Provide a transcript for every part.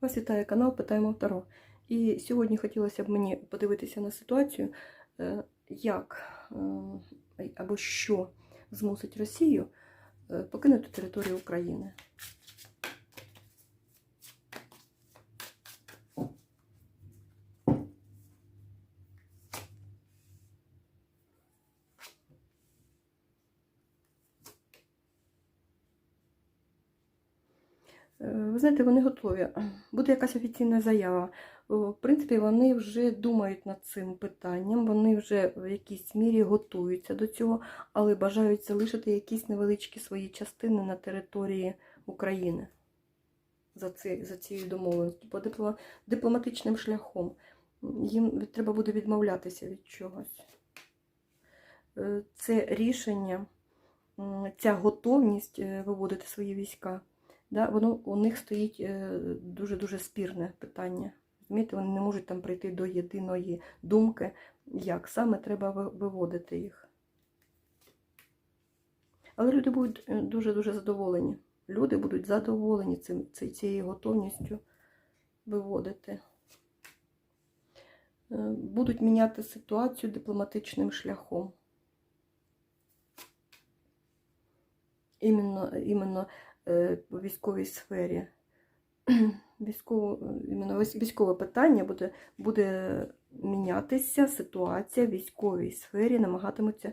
Вас вітає канал Питаємо Таро. І сьогодні хотілося б мені подивитися на ситуацію, е, як е, або що змусить Росію е, покинути територію України. Ви знаєте, вони готові. Буде якась офіційна заява. В принципі, вони вже думають над цим питанням, вони вже в якійсь мірі готуються до цього, але бажають залишити якісь невеличкі свої частини на території України за, ці, за цією домовленістю, по дипломатичним шляхом. Їм треба буде відмовлятися від чогось. Е, Це рішення, ця готовність е, виводити свої війська. Да, воно у них стоїть е, дуже-дуже спірне питання. Розумієте, вони не можуть там прийти до єдиної думки, як саме треба виводити їх. Але люди будуть е, дуже-дуже задоволені. Люди будуть задоволені цим, цією готовністю виводити. Е, Будуть міняти ситуацію дипломатичним шляхом. Іменно, іменно у військовій сфері. Військово, іменно військове питання буде, буде мінятися ситуація в військовій сфері, намагатимуться,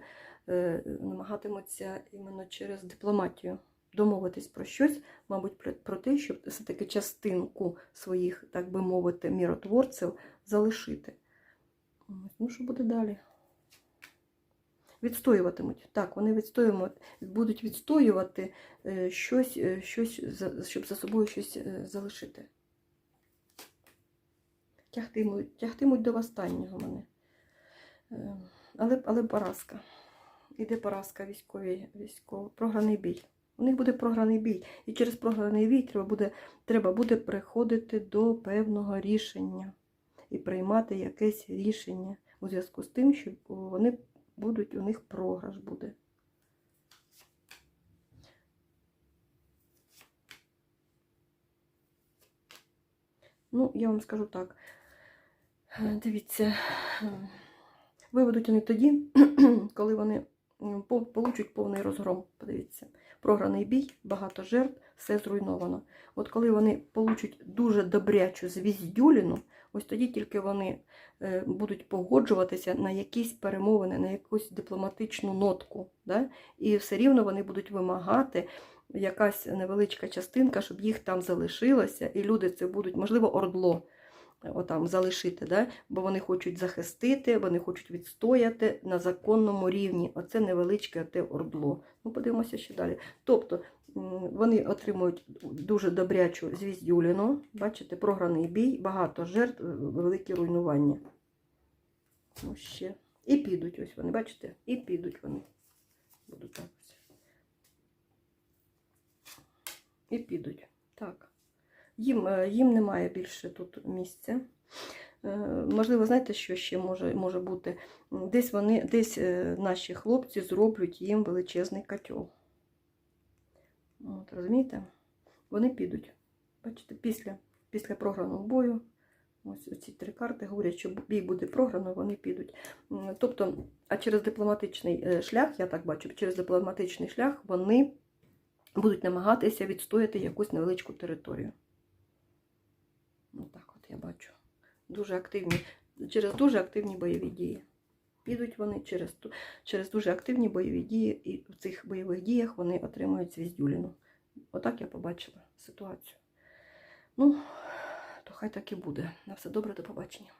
е, намагатимуться іменно через дипломатію домовитись про щось, мабуть, про, про те, щоб все-таки частинку своїх, так би мовити, міротворців залишити. Ну, що буде далі? Відстоюватимуть. Так, вони відстоюватимуть, будуть відстоювати е, щось, е, щось щоб за собою щось е, залишити. Тягтимуть, тягтимуть до останнього мене. Але, але поразка. Іде поразка військовій, військово, програний бій. У них буде програний бій. І через програний бій треба буде, треба буде приходити до певного рішення і приймати якесь рішення у зв'язку з тим, що вони будуть, у них програш буде. Ну, я вам скажу так. Дивіться, виведуть вони тоді, коли вони получать повний розгром. Подивіться, програний бій, багато жертв, все зруйновано. От коли вони получать дуже добрячу звіздюліну, ось тоді тільки вони е, будуть погоджуватися на якісь перемовини, на якусь дипломатичну нотку. Да? І все рівно вони будуть вимагати якась невеличка частинка, щоб їх там залишилося, і люди це будуть, можливо, ордло отам залишити, да? бо вони хочуть захистити, вони хочуть відстояти на законному рівні. Оце невеличке те ордло. Ну, подивимося ще далі. Тобто вони отримують дуже добрячу звіздюліну, бачите, програний бій, багато жертв, е, великі руйнування. Ну, ще. І підуть, ось вони, бачите, і підуть вони. Буду так ось. І підуть. Так. Їм, е, їм немає більше тут місця. Е, Можливо, знаєте, що ще може, може бути? Десь вони, десь е, наші хлопці зроблять їм величезний котел. От, розумієте? Вони підуть. Бачите, після, після програного бою. Ось ці три карти говорять, що бій буде програно, вони підуть. Тобто, а через дипломатичний шлях, я так бачу, через дипломатичний шлях вони будуть намагатися відстояти якусь невеличку територію. Я бачу. Дуже активні, через дуже активні бойові дії. Підуть вони через, через дуже активні бойові дії, і в цих бойових діях вони отримують звіздюліну. Отак я побачила ситуацію. Ну, то хай так і буде. На все добре, до побачення.